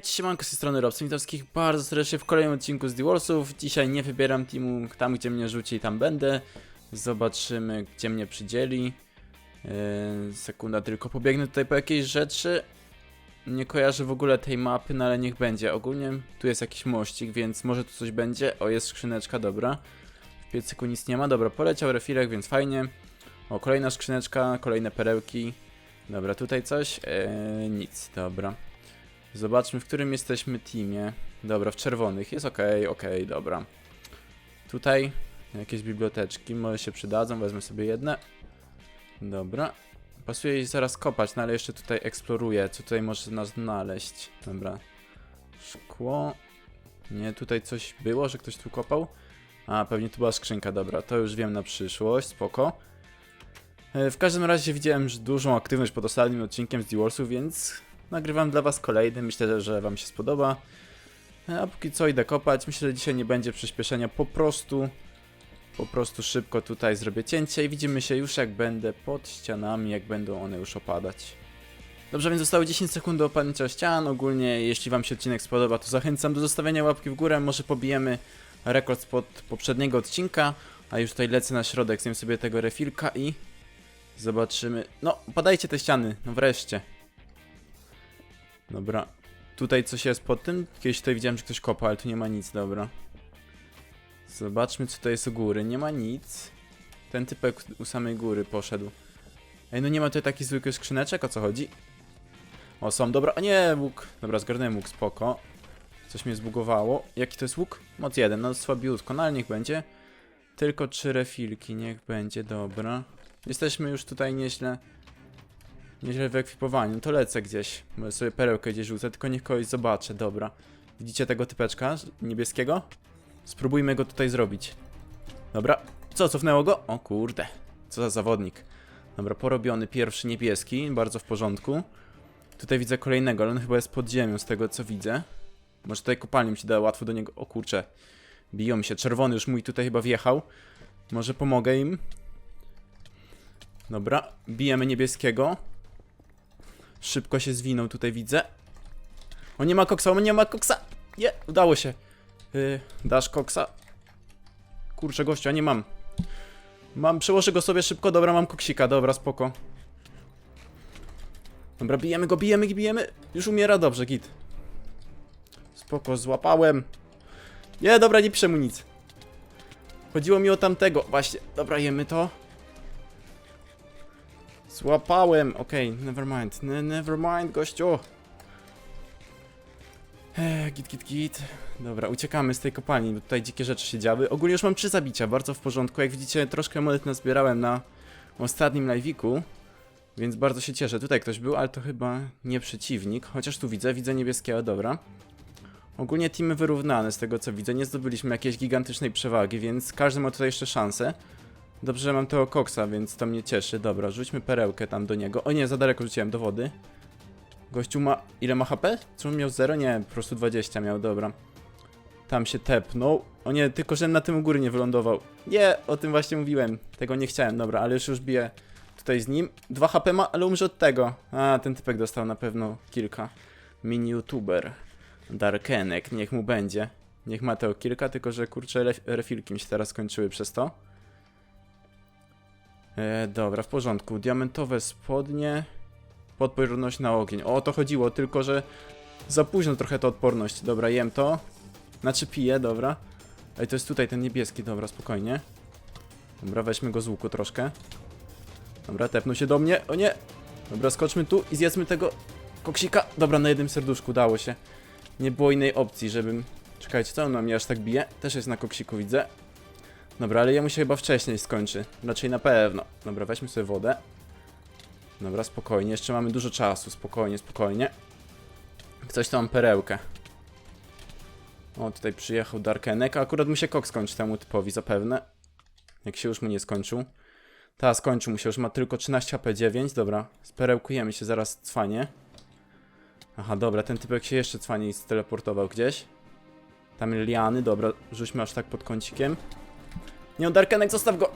Hej, siemanko z tej strony wszystkich bardzo serdecznie w kolejnym odcinku z The Warsów. Dzisiaj nie wybieram teamu, tam gdzie mnie rzuci, tam będę. Zobaczymy, gdzie mnie przydzieli. Yy, sekunda, tylko pobiegnę tutaj po jakieś rzeczy. Nie kojarzę w ogóle tej mapy, no ale niech będzie. Ogólnie tu jest jakiś mościk, więc może tu coś będzie. O, jest skrzyneczka, dobra. W piecyku nic nie ma, dobra, poleciał refilek, więc fajnie. O, kolejna skrzyneczka, kolejne perełki. Dobra, tutaj coś? Eee, nic, dobra. Zobaczmy, w którym jesteśmy teamie. Dobra, w czerwonych. Jest ok, ok, dobra. Tutaj jakieś biblioteczki, może się przydadzą, wezmę sobie jedne. Dobra. Pasuje zaraz kopać, no ale jeszcze tutaj eksploruję, co tutaj może nas znaleźć. Dobra. Szkło. Nie, tutaj coś było, że ktoś tu kopał? A, pewnie tu była skrzynka, dobra, to już wiem na przyszłość, spoko. E, W każdym razie widziałem już dużą aktywność pod ostatnim odcinkiem z Warsów, więc nagrywam dla was kolejny. Myślę, że- wam się spodoba. E, A póki co idę kopać. Myślę, że dzisiaj nie będzie przyspieszenia. Po prostu, po prostu szybko tutaj zrobię cięcie i widzimy się już jak będę pod ścianami, jak będą one już opadać. Dobrze, więc zostało 10 sekund do opadnięcia ścian. Ogólnie, jeśli wam się odcinek spodoba, to zachęcam do zostawienia łapki w górę. Może pobijemy rekord spod poprzedniego odcinka. A już tutaj lecę na środek, zjem sobie tego refilka i zobaczymy. No, padajcie te ściany, no wreszcie. Dobra. Tutaj coś jest pod tym? Kiedyś tutaj widziałem, że ktoś kopa, ale tu nie ma nic, dobra. Zobaczmy, co to jest u góry. Nie ma nic. Ten typek u samej góry poszedł. Ej, no nie ma tutaj takich zwykłych skrzyneczek, o co chodzi? O, są, dobra, a nie, łuk. Dobra, zgarnąłem łuk, spoko. Coś mnie zbugowało. Jaki to jest łuk? Moc jeden, no słabiutko, no ale niech będzie. Tylko trzy refilki, niech będzie, dobra. Jesteśmy już tutaj nieźle Nieźle wyekwipowani, no to lecę gdzieś. Może sobie perełkę gdzieś rzucę, tylko niech kogoś zobaczę, dobra. Widzicie tego typeczka niebieskiego? Spróbujmy go tutaj zrobić. Dobra, co, cofnęło go? O kurde, co za zawodnik. Dobra, porobiony pierwszy niebieski, bardzo w porządku. Tutaj widzę kolejnego, ale on chyba jest pod ziemią z tego co widzę. Może tutaj kopalnią się da łatwo do niego... O kurcze, biją mi się. Czerwony już mój tutaj chyba wjechał. Może pomogę im. Dobra, bijemy niebieskiego. Szybko się zwinął, tutaj widzę. O, nie ma koksa, o, nie ma koksa! Nie, udało się. Yy, dasz koksa? Kurczę, gościa, nie mam. Mam, przełożę go sobie szybko, dobra, mam koksika, dobra, spoko. Dobra, bijemy go, bijemy, bijemy. Już umiera, dobrze, git. Spoko, złapałem. Nie, dobra, nie piszę mu nic. Chodziło mi o tamtego, właśnie. Dobra, jemy to. Złapałem, okej, never mind, ne never mind, gościu. Eee, git, git, git. Dobra, uciekamy z tej kopalni, bo tutaj dzikie rzeczy się działy. Ogólnie już mam trzy zabicia, bardzo w porządku. Jak widzicie, troszkę monet nazbierałem na ostatnim live'iku, więc bardzo się cieszę. Tutaj ktoś był, ale to chyba nie przeciwnik, chociaż tu widzę, widzę niebieskiego, dobra. Ogólnie teamy wyrównane z tego co widzę, nie zdobyliśmy jakiejś gigantycznej przewagi, więc każdy ma tutaj jeszcze szansę. Dobrze, że mam tego koksa, więc to mnie cieszy. Dobra, rzućmy perełkę tam do niego. O nie, za daleko rzuciłem do wody. Gościu ma... Ile ma HP? Czy on miał 0? Nie, po prostu 20 miał, dobra. Tam się tepnął. O nie, tylko że na tym u góry nie wylądował. Nie, o tym właśnie mówiłem. Tego nie chciałem, dobra, ale już już biję tutaj z nim. 2 HP ma, ale umrze od tego. A, ten typek dostał na pewno kilka. Mini youtuber. Darkenek, niech mu będzie. Niech ma tego kilka, tylko że kurczę, ref refilki mi się teraz skończyły przez to. E, dobra, w porządku. Diamentowe spodnie. Podporność na ogień. O, to chodziło, tylko że za późno trochę to odporność. Dobra, jem to. Znaczy piję, dobra. Ej, to jest tutaj ten niebieski, dobra, spokojnie. Dobra, weźmy go z łuku troszkę. Dobra, tepnął się do mnie. O nie! Dobra, skoczmy tu i zjedzmy tego koksika. Dobra, na jednym serduszku udało się. Nie było innej opcji, żebym... Czekajcie, co on na mnie aż tak bije? Też jest na koksiku, widzę. Dobra, ale jemu się chyba wcześniej skończy. Raczej na pewno. Dobra, weźmy sobie wodę. Dobra, spokojnie. Jeszcze mamy dużo czasu. Spokojnie, spokojnie. Coś tam perełkę. O, tutaj przyjechał Darkenek. Akurat mu się kok skończy temu typowi, zapewne. Jak się już mu nie skończył. Ta, skończył mu się, już ma tylko 13 HP 9. Dobra, sperełkujemy się zaraz cwanie. Aha, dobra, ten typek się jeszcze cwanie steleportował gdzieś. Tam liany, dobra, rzućmy aż tak pod kącikiem. Nie, Darkenek, zostaw go!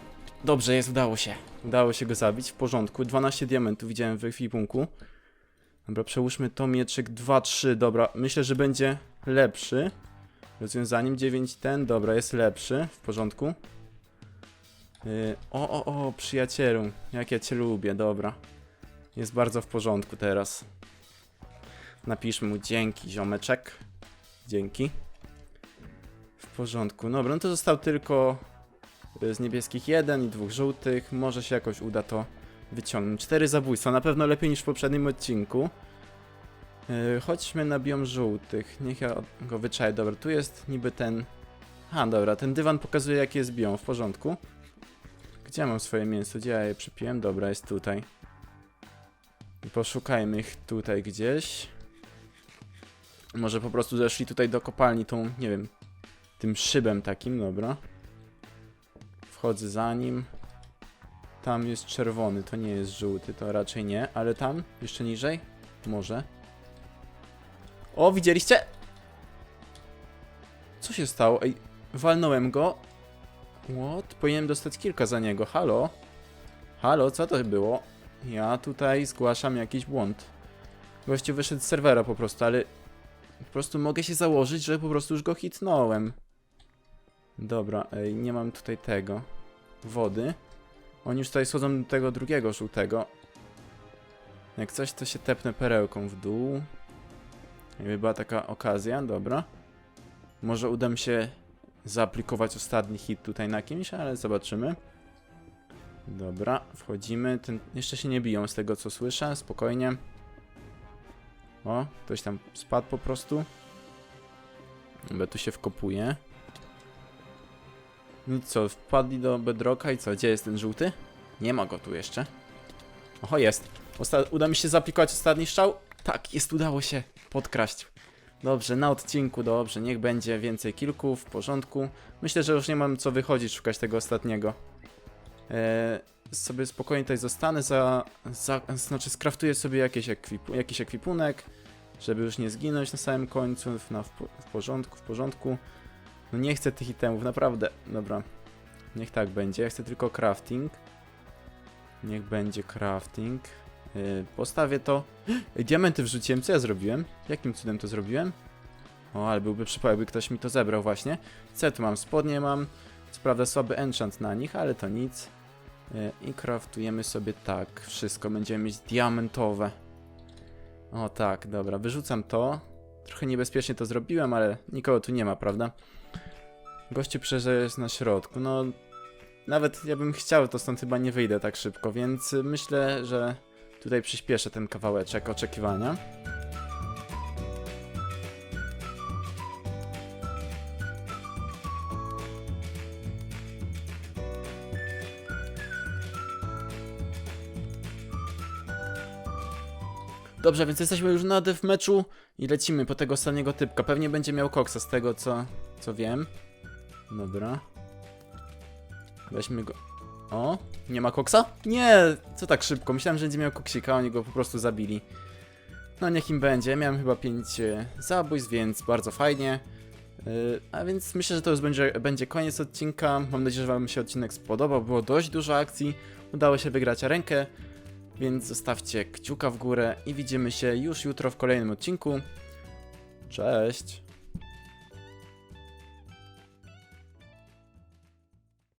Dobrze, jest, udało się. Udało się go zabić, w porządku. 12 diamentów widziałem w ekwipunku. Dobra, przełóżmy to mieczyk 2-3. Dobra, myślę, że będzie lepszy. Rozwiązaniem 9 ten, dobra, jest lepszy. W porządku. Yy, o, o, o, przyjacielu. Jak ja cię lubię, dobra. Jest bardzo w porządku teraz. Napiszmy mu dzięki, ziomeczek. Dzięki. W porządku. Dobra, no to został tylko y, z niebieskich jeden i dwóch żółtych. Może się jakoś uda to wyciągnąć. Cztery zabójstwa, na pewno lepiej niż w poprzednim odcinku. Yy, chodźmy na biom żółtych. Niech ja go wyczaję. Dobra, tu jest niby ten... A, dobra, ten dywan pokazuje jaki jest biom. W porządku. Gdzie mam swoje mięso? Gdzie ja je przypiłem? Dobra, jest tutaj. Poszukajmy ich tutaj gdzieś. Może po prostu zeszli tutaj do kopalni tą, nie wiem, tym szybem takim, dobra. Wchodzę za nim. Tam jest czerwony, to nie jest żółty, to raczej nie, ale tam, jeszcze niżej? Może. O, widzieliście? Co się stało? Ej, walnąłem go. What? Powinienem dostać kilka za niego. Halo? Halo, co to było? Ja tutaj zgłaszam jakiś błąd. Gościu wyszedł z serwera po prostu, ale po prostu mogę się założyć, że po prostu już go hitnąłem. Dobra, ej, nie mam tutaj tego. Wody. Oni już tutaj schodzą do tego drugiego żółtego. Jak coś, to się tepnę perełką w dół. Jakby była taka okazja, dobra. Może uda mi się zaaplikować ostatni hit tutaj na kimś, ale zobaczymy. Dobra, wchodzimy. Ten jeszcze się nie biją z tego co słyszę, spokojnie. O, ktoś tam spadł po prostu. Bo tu się wkopuje. No co, wpadli do bedroka i co? Gdzie jest ten żółty? Nie ma go tu jeszcze. Oho, jest. Osta uda mi się zaaplikować ostatni strzał? Tak, jest, udało się podkraść. Dobrze, na odcinku, dobrze, niech będzie więcej kilku, w porządku. Myślę, że już nie mam co wychodzić, szukać tego ostatniego. Eee, sobie spokojnie tutaj zostanę, za, za, znaczy skraftuję sobie jakieś ekwipu, jakiś ekwipunek, żeby już nie zginąć na samym końcu, na, w, w porządku, w porządku. No nie chcę tych itemów, naprawdę. Dobra, niech tak będzie, ja chcę tylko crafting. Niech będzie crafting. Yy, postawię to. Diamenty wrzuciłem, co ja zrobiłem? Jakim cudem to zrobiłem? O, ale byłby przypał, jakby ktoś mi to zebrał właśnie. Co ja tu mam? Spodnie mam. Co prawda słaby enchant na nich, ale to nic. Yy, I craftujemy sobie tak. Wszystko będziemy mieć diamentowe. O tak, dobra, wyrzucam to. Trochę niebezpiecznie to zrobiłem, ale nikogo tu nie ma, prawda? Gościu przeżyje jest na środku. No, nawet ja bym chciał, to stąd chyba nie wyjdę tak szybko, więc myślę, że tutaj przyspieszę ten kawałeczek oczekiwania. Dobrze, więc jesteśmy już na w meczu i lecimy po tego ostatniego typka. Pewnie będzie miał koksa z tego, co, co wiem. Dobra. Weźmy go. O, nie ma koksa? Nie, co tak szybko? Myślałem, że będzie miał koksika, oni go po prostu zabili. No niech im będzie. Miałem chyba 5 zabójstw, więc bardzo fajnie. Yy, a więc myślę, że to już będzie, będzie koniec odcinka. Mam nadzieję, że Wam się odcinek spodobał. Było dość dużo akcji. Udało się wygrać rękę. Więc zostawcie kciuka w górę i widzimy się już jutro w kolejnym odcinku. Cześć!